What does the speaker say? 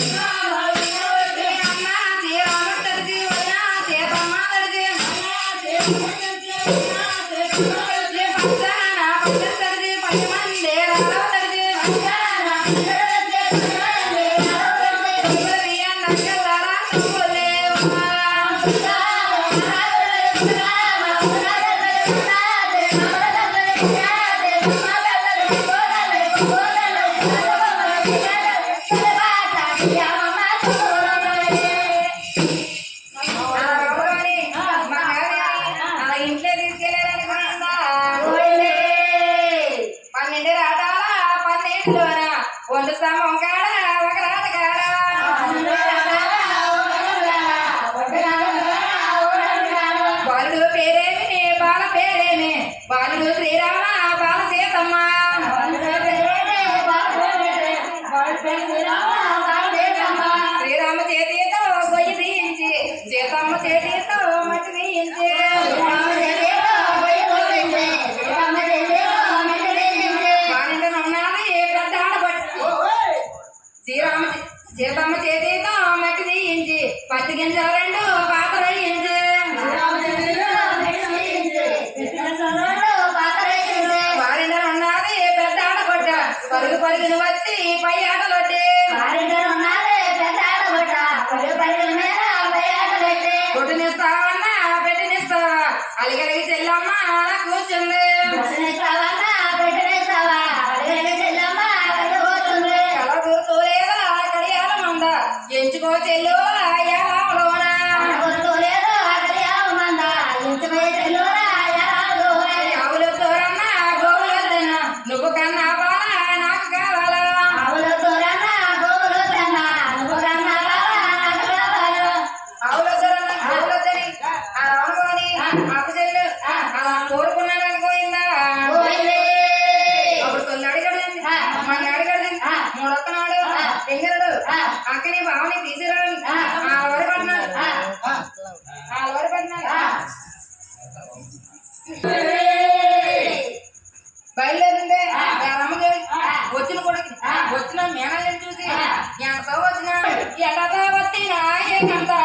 Yeah. వంద స్తంభం కాడ ఒక కాడ బాలుడు పేరేమి బాల పేరేమి బాలుడు శ్రీరామ శ్రీరామ సీతమ్మ చేతితో మట్టి తీయించి పత్తి గింజలు రెండు పాత్ర వేయించి బాలింట ఉన్నది పెద్ద ఆడబట్ట పరుగు పరుగును వచ్చి పై ఆటలొట్టి కొట్టునిస్తావన్నా పెట్టినిస్తావా? అలిగలిగి చెల్లమ్మ కూర్చుంది. కల ఎంచుకో చెల్లు పక్కనే బావని తీసుకురావాలి. బయలుదేరిందే. వచ్చిన కొడుకు వచ్చిన మేనల్ని చూసి ఎంతో వచ్చిన ఎలా వచ్చినా ఏ కంతా